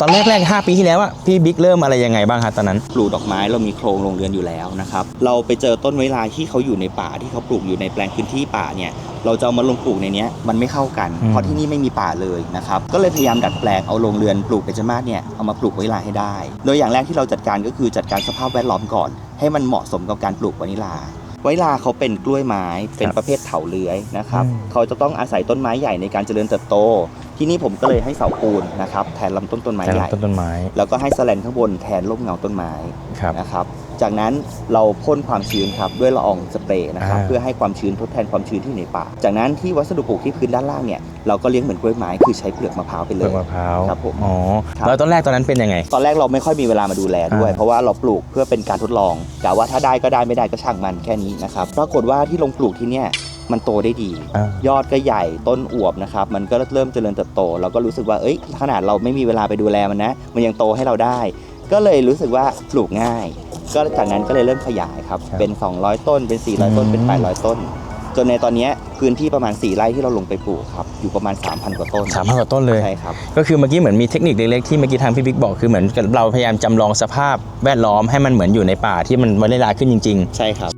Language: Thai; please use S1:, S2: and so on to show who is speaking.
S1: ตอนแรกแรกๆ 5 ปีที่แล้วอะพี่บิ๊กเริ่มอะไรยังไงบ้างครับตอนนั้น
S2: ปลูกดอกไม้เรามีโครงโรงเรือนอยู่แล้วนะครับ เราไปเจอต้นไม้ลายที่เขาอยู่ในป่าที่เขาปลูกอยู่ในแปลงพื้นที่ป่าเนี่ย เราจะเอามาลงปลูกในเนี้ยมันไม่เข้ากัน
S1: อืม
S2: เพราะที่นี่ไม่มีป่าเลยนะครับ ก็เลยพยายามดัดแปลงเอาโรงเรือนปลูกเบญจมาศเนี่ยเอามาปลูกวานิลาให้ได้ โดยอย่างแรกที่เราจัดการก็คือจัดการสภาพแวดล้อมก่อน ให้มันเหมาะสมกับการปลูกวานิลาวานิลาเขาเป็นกล้วยไม้เป็นประเภทเถาเลื้อยนะครับ
S1: อืม
S2: เขาจะต้องอาศัยต้นไม้ใหญ่ในการเจริญเติบโต ที่นี่ผมก็เลยให้เสาปูนนะครับแทนลำต้นต้นไม้
S1: แต่
S2: ใหญ่
S1: ต้นต้นไม้
S2: แล้วก็ให้แสแลนข้างบนแทนร่มเงาต้นไม้
S1: ครับ
S2: นะครับจากนั้นเราพ่นความชื้นครับด้วยละอองสเปรย์นะครับ
S1: อ่า
S2: เพื่อให้ความชื้นทดแทนความชื้นที่อยู่ในป่า จากนั้นที่วัสดุปลูกที่พื้นด้านล่างเนี่ยเราก็เลี้ยงเหมือนกล้วยไม้คือใช้เปลือกมะพร้าวไปเล
S1: เปลือยกมะพร้าว
S2: ครับผม
S1: อ๋อ
S2: ครับ
S1: แล้วตอนแรกตอนนั้นเป็นยังไง
S2: ตอนแรกเราไม่ค่อยมีเวลามาดูแลด้วย
S1: อ่า
S2: เพราะว่าเราปลูกเพื่อเป็นการทดลองกะว่าถ้าได้ก็ได้ไม่ได้ก็ช่างมันแค่นี้นะครับปรากฏว่าที่ลงปลูกที่เนี่ย มันโตได้ดี
S1: อ่า ย
S2: อดก็ใหญ่ต้นอวบนะครับ มันก็เริ่มเจริญเติบโต เราก็รู้สึกว่าเอ้ยขนาดเราไม่มีเวลาไปดูแลมันนะ มันยังโตให้เราได้ ก็เลยรู้สึกว่าปลูกง่าย ก็จากนั้นก็เลยเริ่มขยายครับเป็น 200 ต้น เป็น 400 ต้น เป็น800 ต้น จนในตอนเนี้ยพื้นที่ประมาณ 4 ไร่ที่เราลงไปปลูกครับ อยู่ประมาณ 3,000 กว่าต้น
S1: สามพันกว่าต้นเลย
S2: ใช่ครับ
S1: ก็คือเมื่อกี้เหมือนมีเทคนิคเล็กๆที่เมื่อกี้ทางพี่บิ๊กบอกคือเหมือนกับเราพยายามจำลองสภาพแวดล้อมให้มันเหมือนอยู่ในป่าที่มันวานิลาขึ้นจริง
S2: ใช่ครับ